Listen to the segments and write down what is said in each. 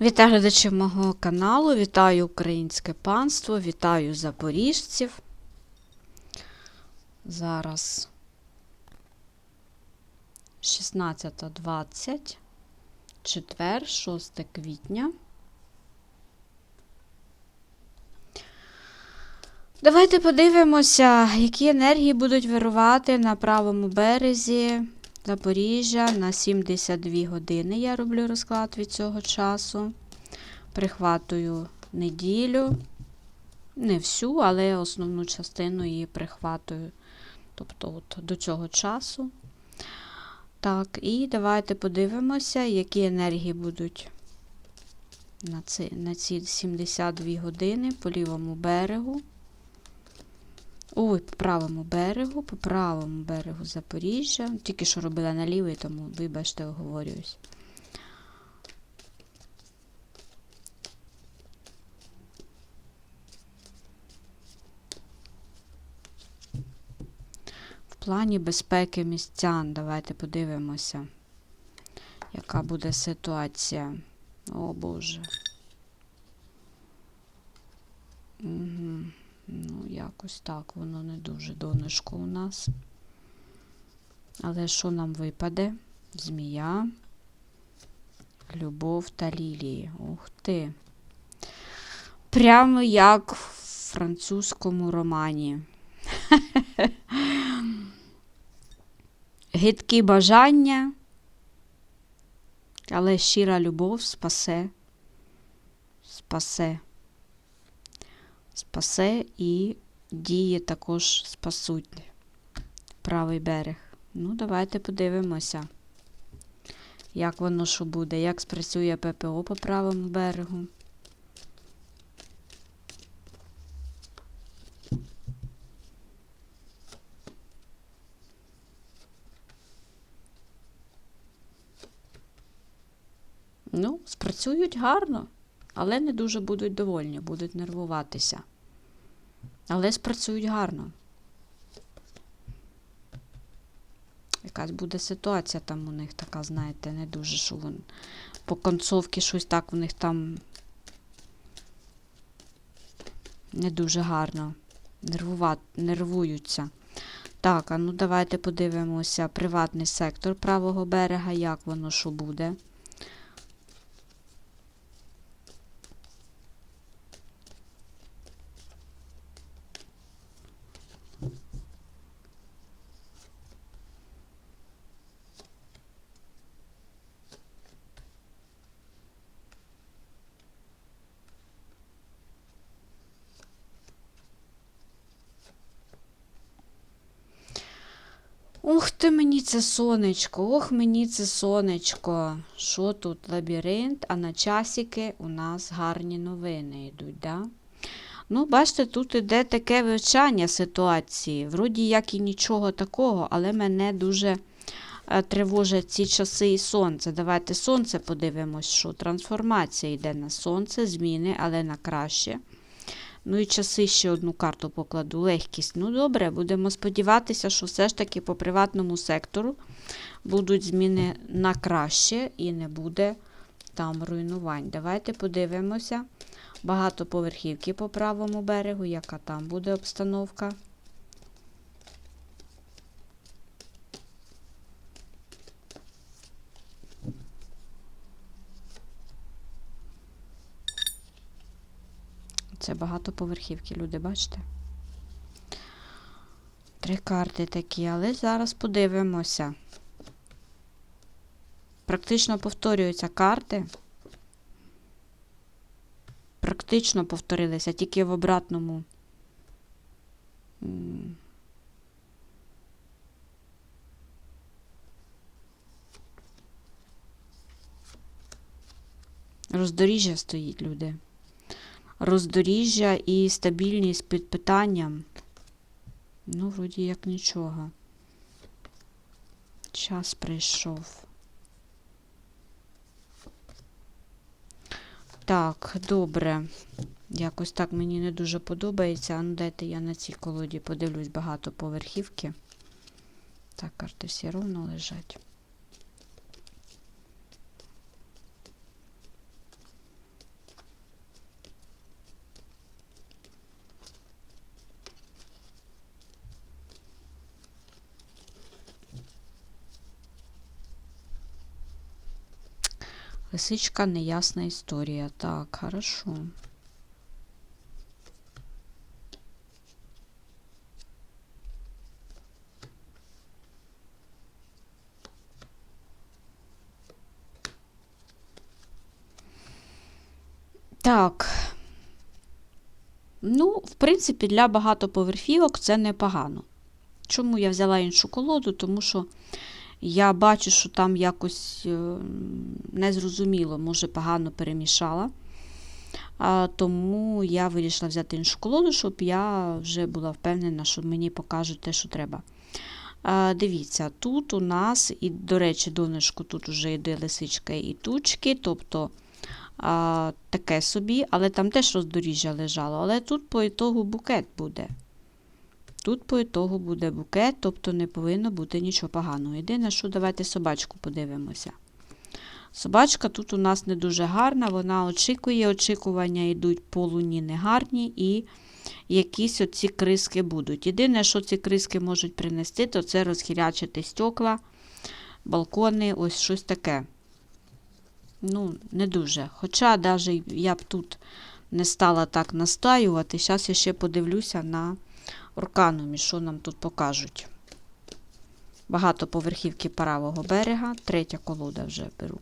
Вітаю глядачів мого каналу, вітаю українське панство, вітаю запоріжців. Зараз 16.20, четвер, 6 квітня. Давайте подивимося, які енергії будуть вирувати на правому березі Запоріжжя на 72 години. Я роблю розклад від цього часу. Прихватую неділю. Не всю, але основну частину її прихватую. Тобто от до цього часу. Так, і давайте подивимося, які енергії будуть на ці, на ці 72 години по лівому берегу. Ой, по правому берегу, по правому берегу Запоріжжя. Тільки що робила на лівий, тому, вибачте, оговорююсь. В плані безпеки містян. Давайте подивимося, яка буде ситуація. О Боже. Угу. Ну, якось так, воно не дуже донышко у нас. Але що нам випаде? Змія, любов та лілії. Ух ти. Прямо як в французькому романі. Гидкі бажання, але щира любов спасе. Спасе спасе і дії також спасуть правий берег. Ну, давайте подивимося, як воно що буде, як спрацює ППО по правому берегу. Ну, спрацюють гарно, але не дуже будуть довольні, будуть нервуватися. Але спрацюють гарно. Якась буде ситуація там у них така, знаєте, не дуже, що вон по концовці щось так у них там не дуже гарно. Нервува... Нервуються. Так, а ну давайте подивимося приватний сектор правого берега, як воно що буде. Ух ти мені це сонечко, ох мені це сонечко. Що тут лабіринт, а на часики у нас гарні новини йдуть, да? Ну, бачите, тут іде таке вивчання ситуації. Вроді як і нічого такого, але мене дуже е, тривожать ці часи і сонце. Давайте сонце подивимось, що трансформація йде на сонце, зміни, але на краще. Ну і часи ще одну карту покладу. Легкість. Ну, добре, будемо сподіватися, що все ж таки по приватному сектору будуть зміни на краще і не буде там руйнувань. Давайте подивимося. Багато поверхівки по правому берегу, яка там буде обстановка. Це багатоповерхівки, люди, бачите? Три карти такі, але зараз подивимося. Практично повторюються карти. Практично повторилися, тільки в обратному. Роздоріжжя стоїть, люди роздоріжжя і стабільність під питанням. Ну, вроді як нічого. Час прийшов. Так, добре. Якось так мені не дуже подобається. А ну дайте я на цій колоді подивлюсь багато поверхівки. Так, карти всі ровно лежать. Лисичка неясна історія. Так, хорошо. Так. Ну, в принципі, для багатоповерхівок це непогано. Чому я взяла іншу колоду? Тому що я бачу, що там якось е, незрозуміло, може, погано перемішала. А, тому я вирішила взяти іншу колоду, щоб я вже була впевнена, що мені покажуть те, що треба. А, дивіться, тут у нас, і, до речі, донышку тут вже йде лисичка і тучки, тобто а, таке собі, але там теж роздоріжжя лежало. Але тут по ітогу букет буде. Тут по ітогу буде букет, тобто не повинно бути нічого поганого. Єдине, що давайте собачку подивимося. Собачка тут у нас не дуже гарна, вона очікує, очікування йдуть по луні негарні і якісь оці криски будуть. Єдине, що ці криски можуть принести, то це розхірячити стекла, балкони, ось щось таке. Ну, не дуже. Хоча навіть я б тут не стала так настаювати. Зараз я ще подивлюся на орканумі, що нам тут покажуть. Багато поверхівки правого берега, третя колода вже беру.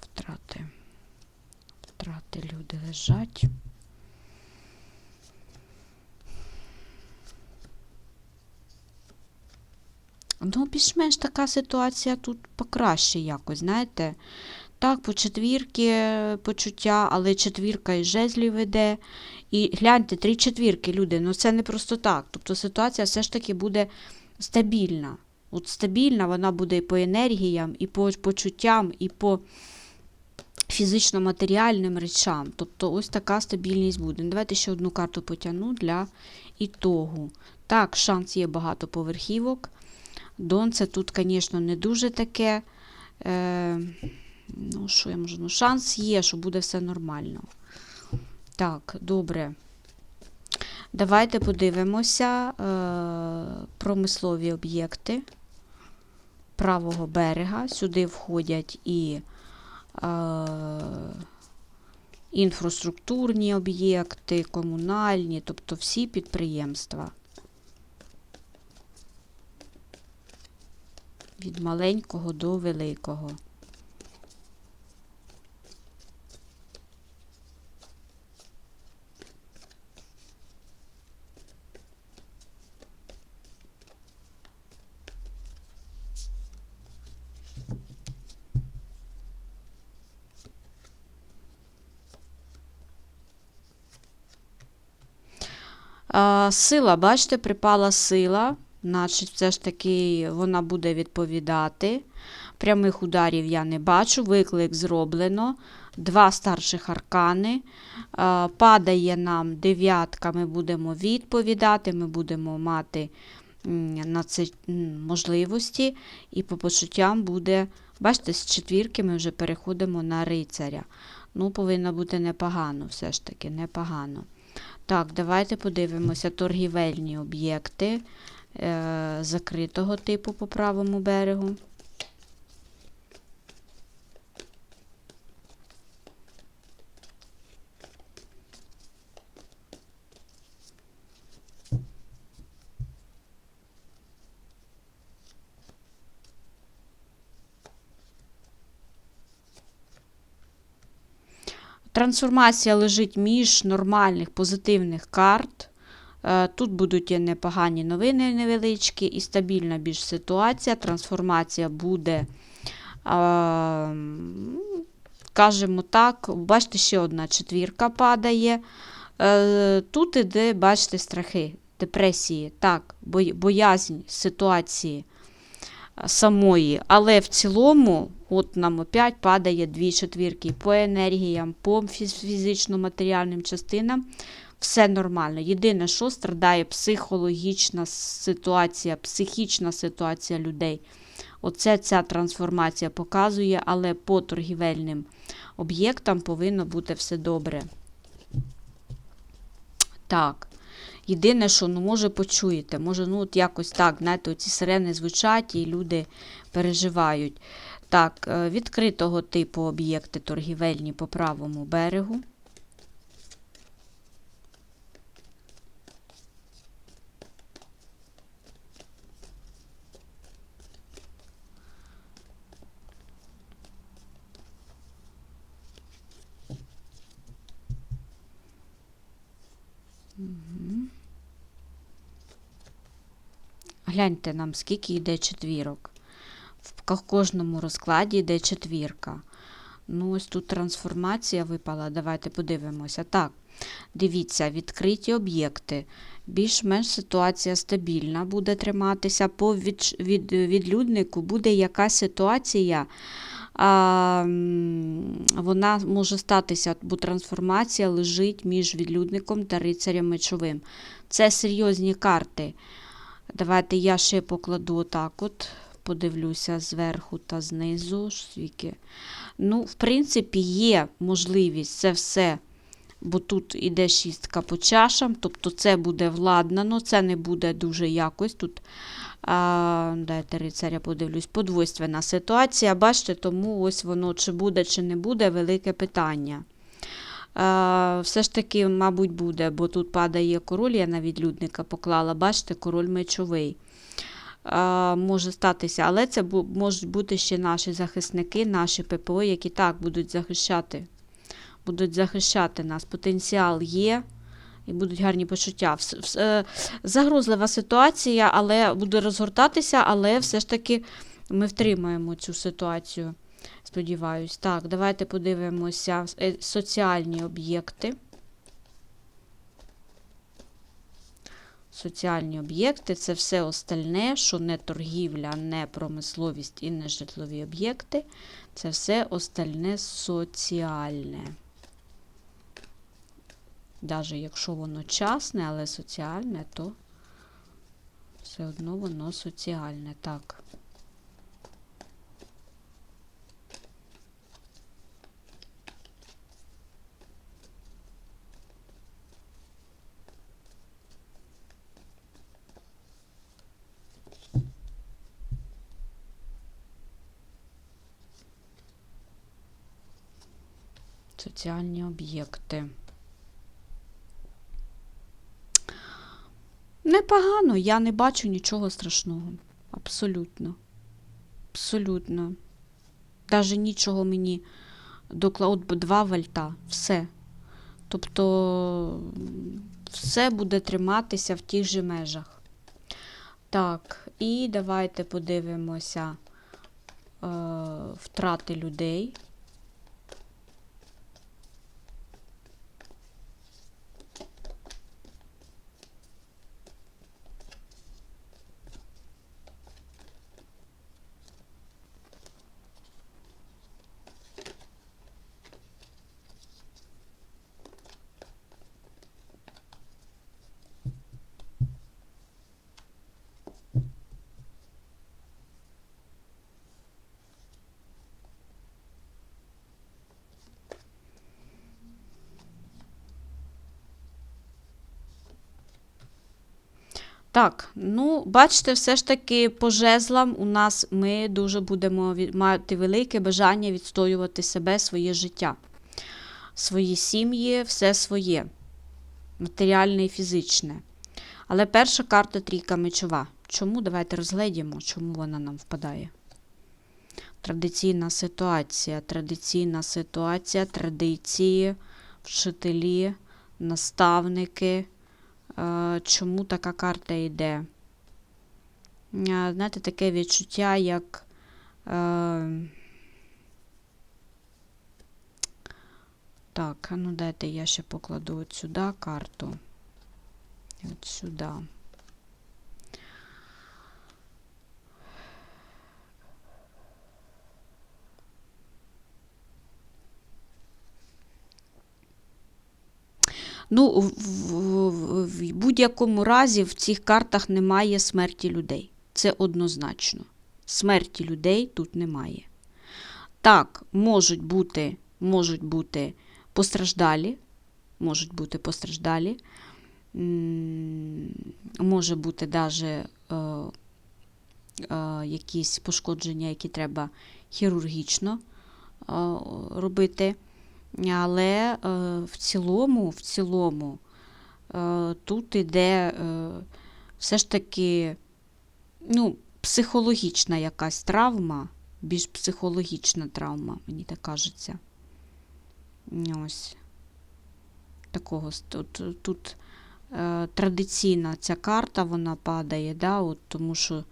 Втрати. Втрати люди лежать. Ну, більш-менш така ситуація тут покраще якось, знаєте. Так, по четвірки почуття, але четвірка і жезлів веде. І гляньте, три четвірки, люди, ну це не просто так. Тобто ситуація все ж таки буде стабільна. От стабільна вона буде і по енергіям, і по почуттям, і по фізично-матеріальним речам. Тобто ось така стабільність буде. Ну, Давайте ще одну карту потягну для ітогу. Так, шанс є багато поверхівок. Донце тут, звісно, не дуже таке. Е, ну, що я можу? Ну, шанс є, що буде все нормально. Так, добре. Давайте подивимося е, промислові об'єкти правого берега. Сюди входять і е, інфраструктурні об'єкти, комунальні, тобто всі підприємства. Від маленького до великого. Сила, бачите, припала сила, значить, все ж таки вона буде відповідати. Прямих ударів я не бачу, виклик зроблено. Два старших аркани. Падає нам дев'ятка, ми будемо відповідати, ми будемо мати на це можливості. І по почуттям буде, бачите, з четвірки ми вже переходимо на рицаря. Ну, повинно бути непогано, все ж таки, непогано. Так, давайте подивимося торгівельні об'єкти е, закритого типу по правому берегу. Трансформація лежить між нормальних позитивних карт. Е, Тут будуть і непогані новини невеличкі і стабільна більш ситуація. Трансформація буде, е, кажемо так, бачите, ще одна четвірка падає. Е, Тут іде, бачите, страхи, депресії, так, боязнь ситуації самої. Але в цілому, от нам опять падає дві четвірки по енергіям, по фізично-матеріальним частинам. Все нормально. Єдине, що страдає психологічна ситуація, психічна ситуація людей. Оце ця трансформація показує, але по торгівельним об'єктам повинно бути все добре. Так. Єдине, що ну, може почуєте, може, ну от якось так, знаєте, ці сирени звучать і люди переживають. Так, е, відкритого типу об'єкти торгівельні по правому берегу. Гляньте нам, скільки йде четвірок. В кожному розкладі йде четвірка. Ну, ось тут трансформація випала. Давайте подивимося. Так, дивіться, відкриті об'єкти. Більш-менш ситуація стабільна буде триматися. По від, від, відлюднику буде якась ситуація. А, вона може статися, бо трансформація лежить між відлюдником та рицарем мечовим. Це серйозні карти. Давайте я ще покладу отак от, подивлюся зверху та знизу. Ну, в принципі, є можливість це все, бо тут іде шістка по чашам, тобто це буде владнано, це не буде дуже якось. Тут, а, дайте рицаря подивлюсь, подвойственна ситуація. Бачите, тому ось воно чи буде, чи не буде, велике питання. Все ж таки, мабуть, буде, бо тут падає король, я на відлюдника поклала, бачите, король мечовий. Може статися, але це можуть бути ще наші захисники, наші ППО, які так будуть захищати. Будуть захищати нас. Потенціал є і будуть гарні почуття. Е, Загрозлива ситуація, але буде розгортатися, але все ж таки ми втримаємо цю ситуацію. Сподіваюсь. Так, давайте подивимося е, соціальні об'єкти. Соціальні об'єкти це все остальне, що не торгівля, не промисловість і не житлові об'єкти. Це все остальне соціальне. Навіть якщо воно частне, але соціальне, то все одно воно соціальне. Так. Соціальні об'єкти. Непогано, я не бачу нічого страшного. Абсолютно. Абсолютно. Даже нічого мені докла... От два вольта. Все. Тобто все буде триматися в тих же межах. Так, і давайте подивимося е, втрати людей. Так, ну, бачите, все ж таки по жезлам у нас ми дуже будемо мати велике бажання відстоювати себе, своє життя, свої сім'ї, все своє, матеріальне і фізичне. Але перша карта трійка мечова. Чому? Давайте розгледімо, чому вона нам впадає. Традиційна ситуація, традиційна ситуація, традиції, вчителі, наставники. Е, Чому така карта йде? Е, Знаєте, таке відчуття, як. Е, Так, ну дайте я ще покладу от сюди карту. От сюди. Ну, в, в, в- будь-якому разі в цих картах немає смерті людей. Це однозначно. Смерті людей тут немає. Так, можуть бути, можуть бути постраждалі, можуть бути постраждалі, може бути навіть е, е, якісь пошкодження, які треба хірургічно е, робити. Але е, в цілому, в цілому, е, тут іде е, все ж таки ну, психологічна якась травма, більш психологічна травма, мені так кажеться. Ось. Такого тут, тут традиційна ця карта вона падає, да, от, тому що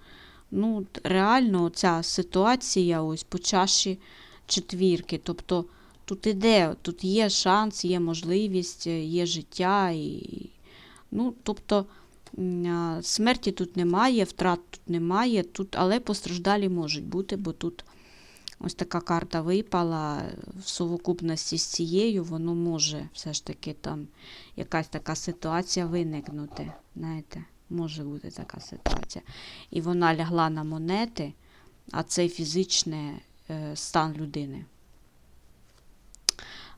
ну, реально ця ситуація ось по чаші четвірки. Тобто тут іде, тут є шанс, є можливість, е, є життя. І, ну, тобто смерті тут немає, втрат тут немає, тут, але постраждалі можуть бути, бо тут ось така карта випала в совокупності з цією, воно може все ж таки там якась така ситуація виникнути. Знаєте, може бути така ситуація. І вона лягла на монети, а це фізичний е, стан людини.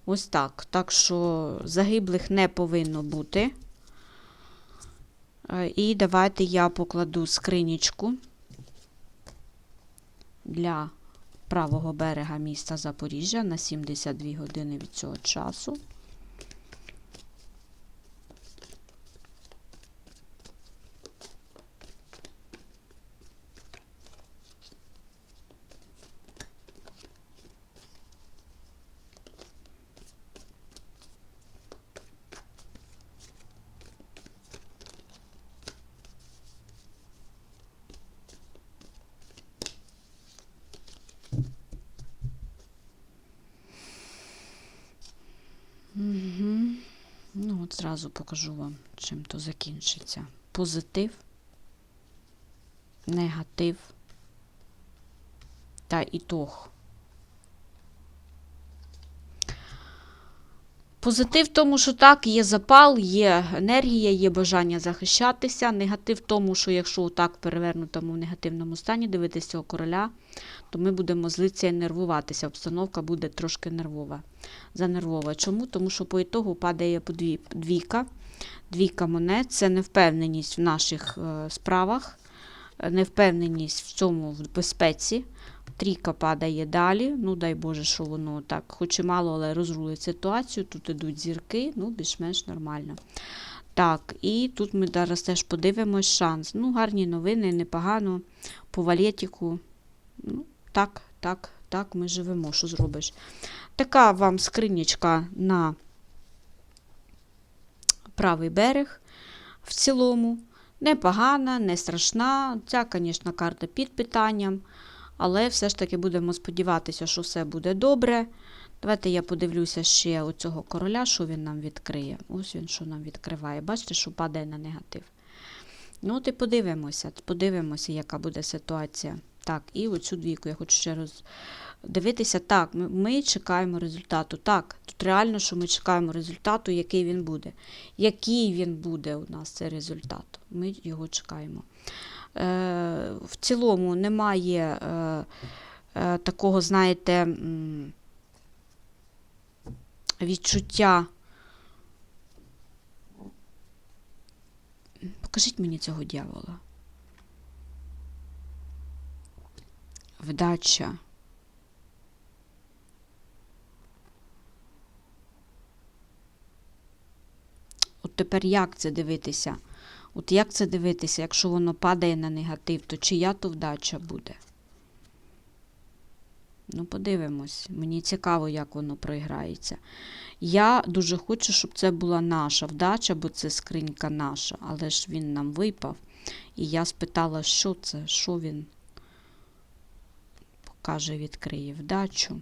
Ось так. Так що загиблих не повинно бути. Е, І давайте я покладу скринічку для правого берега міста Запоріжжя на 72 години від цього часу. Угу. Ну, от зразу покажу вам, чим то закінчиться. Позитив, негатив та ітог. Позитив в тому, що так, є запал, є енергія, є бажання захищатися. Негатив в тому, що якщо так перевернутому в негативному стані дивитися цього короля, то ми будемо злитися і нервуватися. Обстановка буде трошки нервова. Занервова. Чому? Тому що по ітогу падає двійка. Двійка монет це невпевненість в наших е, справах, невпевненість в цьому в безпеці. Трійка падає далі. Ну, дай Боже, що воно так, хоч і мало, але розрулить ситуацію. Тут ідуть зірки, ну, більш-менш нормально. Так, і тут ми зараз теж подивимось шанс. Ну, гарні новини, непогано. По валетіку. Ну, так, так, так, ми живемо, що зробиш. Така вам скринічка на правий берег в цілому. Непогана, не страшна. Ця, звісно, карта під питанням. Але все ж таки будемо сподіватися, що все буде добре. Давайте я подивлюся ще у цього короля, що він нам відкриє. Ось він що нам відкриває. Бачите, що падає на негатив. Ну, от і подивимося, подивимося, яка буде ситуація. Так, і оцю двійку я хочу ще раз дивитися. Так, ми, ми чекаємо результату. Так, тут реально, що ми чекаємо результату, який він буде. Який він буде у нас цей результат. Ми його чекаємо. Е, в цілому немає е, е, такого, знаєте, відчуття. Покажіть мені цього дьявола. Вдача. От тепер як це дивитися? От як це дивитися, якщо воно падає на негатив, то чия то вдача буде? Ну, подивимось. Мені цікаво, як воно проіграється. Я дуже хочу, щоб це була наша вдача, бо це скринька наша, але ж він нам випав. І я спитала, що це, що він покаже, відкриє вдачу.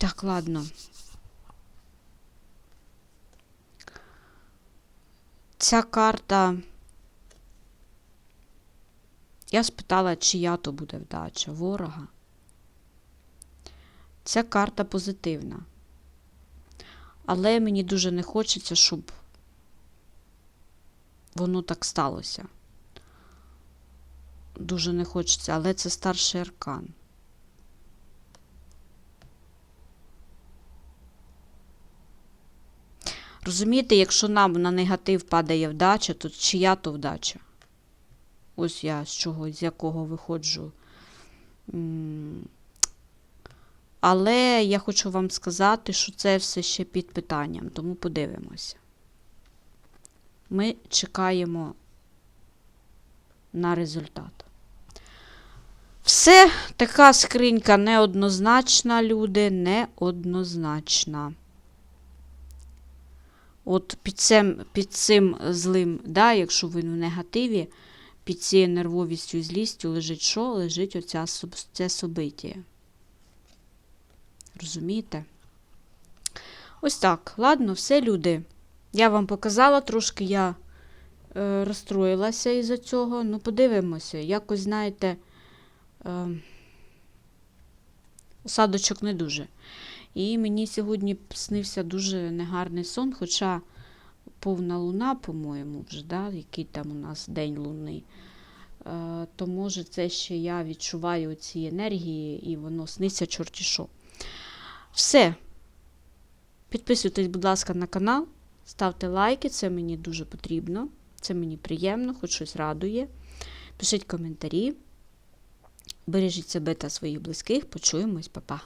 Так, ладно. ця карта. Я спитала, чия то буде вдача ворога. Ця карта позитивна. Але мені дуже не хочеться, щоб воно так сталося. Дуже не хочеться, але це старший аркан. Розумієте, якщо нам на негатив падає вдача, то чия то вдача? Ось я з чого, з якого виходжу. Але я хочу вам сказати, що це все ще під питанням, тому подивимося. Ми чекаємо на результат. Все, така скринька неоднозначна, люди, неоднозначна. От під цим, під цим злим, да, якщо ви в негативі, під цією нервовістю і злістю лежить що? Лежить оця це собиття. Розумієте? Ось так. Ладно, все, люди. Я вам показала, трошки я е, розстроїлася із-за цього. Ну, подивимося. Якось, знаєте, е, осадочок не дуже. І мені сьогодні снився дуже негарний сон, хоча повна луна, по-моєму, вже, да, який там у нас день луни. Е, то може це ще я відчуваю ці енергії, і воно сниться чорті що. Все. Підписуйтесь, будь ласка, на канал, ставте лайки, це мені дуже потрібно. Це мені приємно, хоч щось радує. Пишіть коментарі. Бережіть себе та своїх близьких. Почуємось, па-па.